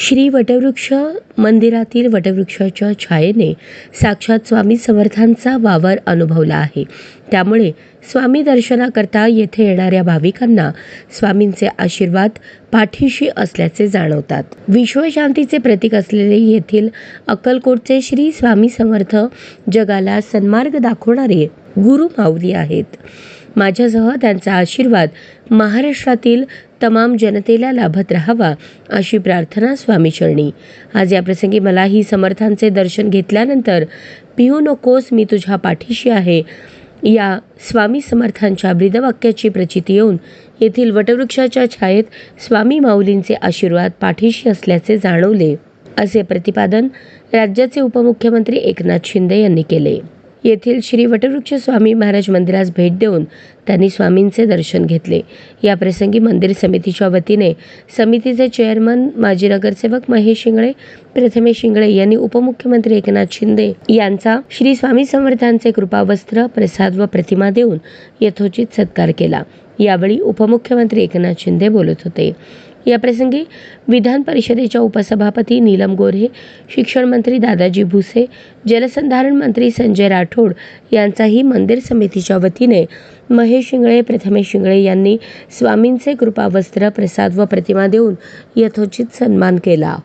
श्री वटवृक्ष मंदिरातील वटवृक्षाच्या छायेने साक्षात स्वामी समर्थांचा वावर अनुभवला आहे. त्यामुळे स्वामी दर्शनाकरता येथे येणाऱ्या भाविकांना स्वामींचे आशीर्वाद पाठीशी असल्याचे जाणवतात. विश्वशांतीचे प्रतीक असलेले येथील अक्कलकोटचे श्री स्वामी समर्थ जगाला सन्मार्ग दाखवणारे गुरु माऊली आहेत. माझ्यासह त्यांचा आशीर्वाद महाराष्ट्रातील तमाम जनतेला लाभत राहावा अशी प्रार्थना स्वामी चरणी. आज या प्रसंगी मलाही समर्थांचे दर्शन घेतल्यानंतर पिहू नकोस मी तुझ्या पाठीशी आहे. या स्वामी समर्थांच्या ब्रीदवाक्याची प्रचिती येऊन येथील वटवृक्षाच्या छायेत स्वामी माऊलींचे आशीर्वाद पाठीशी असल्याचे जाणवले असे प्रतिपादन राज्याचे उपमुख्यमंत्री एकनाथ शिंदे यांनी केले. येथील श्री वटवृक्ष स्वामी महाराज मंदिरास भेट देऊन त्यांनी स्वामींचे दर्शन घेतले. या प्रसंगी मंदिर समितीच्या वतीने समितीचे चेअरमन माजी नगरसेवक महेश शिंगळे प्रथमेश शिंगळे यांनी उपमुख्यमंत्री एकनाथ शिंदे यांचा श्री स्वामी समर्थांचे कृपावस्त्र प्रसाद व प्रतिमा देऊन यथोचित सत्कार केला. यावेळी उपमुख्यमंत्री एकनाथ शिंदे बोलत होते. याप्रसंगी विधान परिषदेच्या उपसभापती नीलम गोऱ्हे शिक्षण मंत्री दादाजी भुसे जलसंधारण मंत्री संजय राठोड यांचाही मंदिर समितीच्या वतीने महेश शिंगळे प्रथमेश शिंगळे यांनी स्वामींचे कृपावस्त्र प्रसाद व प्रतिमा देऊन यथोचित सन्मान केला.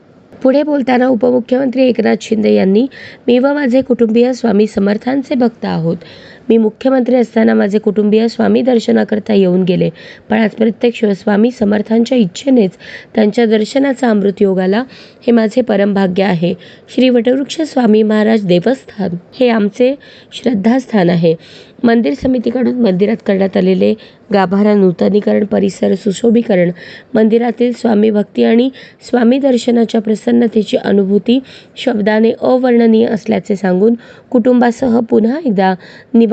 पुढे बोलताना उपमुख्यमंत्री एकनाथ शिंदे यांनी मी व माझे कुटुंबीय स्वामी समर्थांचे भक्त आहोत. मी मुख्यमंत्री असताना माझे कुटुंबीय स्वामी दर्शनाकरता येऊन गेले. पण आज प्रत्यक्ष स्वामी समर्थांच्या इच्छेनेच त्यांच्या दर्शनाचा अमृत योग आला हे माझे परमभाग्य आहे. श्री वटवृक्ष स्वामी महाराज देवस्थान हे आमचे श्रद्धास्थान आहे. मंदिर समितीकडून मंदिरात करण्यात आलेले गाभारा नूतनीकरण परिसर सुशोभीकरण मंदिरातील स्वामी भक्ती आणि स्वामी दर्शनाच्या प्रसन्नतेची अनुभूती शब्दाने अवर्णनीय असल्याचे सांगून कुटुंबासह पुन्हा एकदा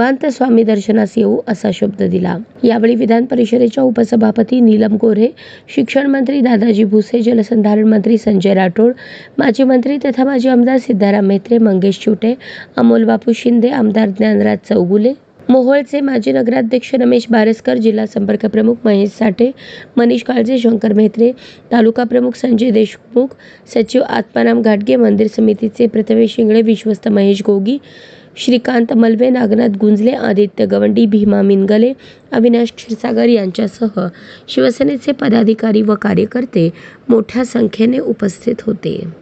निवांत स्वामी दर्शनास येऊ असा शब्द दिला. यावेळी विधान परिषदेच्या उपसभापती नीलम गोरे शिक्षण मंत्री दादाजी भुसे जलसंधारण मंत्री संजय राठोड माजी मंत्री तथा माजी आमदार सिद्धाराम म्हेत्रे मंगेश चिवटे अमोल बापू शिंदे आमदार ज्ञानराज चौगुले मोहोळचे माजी नगराध्यक्ष रमेश बारसकर जिल्हा संपर्क प्रमुख महेश साठे मनीष काळजे शंकर मेहत्रे तालुका प्रमुख संजय देशमुख सचिव आत्माराम घाटगे मंदिर समितीचे प्रथमेश शिंगळे विश्वस्त महेश गोगी श्रीकांत मलवे नागनाथ गुंजले आदित्य गवंडी भीमा मिनगले अविनाश क्षीरसागर यांच्यासह शिवसेनेचे पदाधिकारी व कार्यकर्ते मोठ्या संख्येने उपस्थित होते.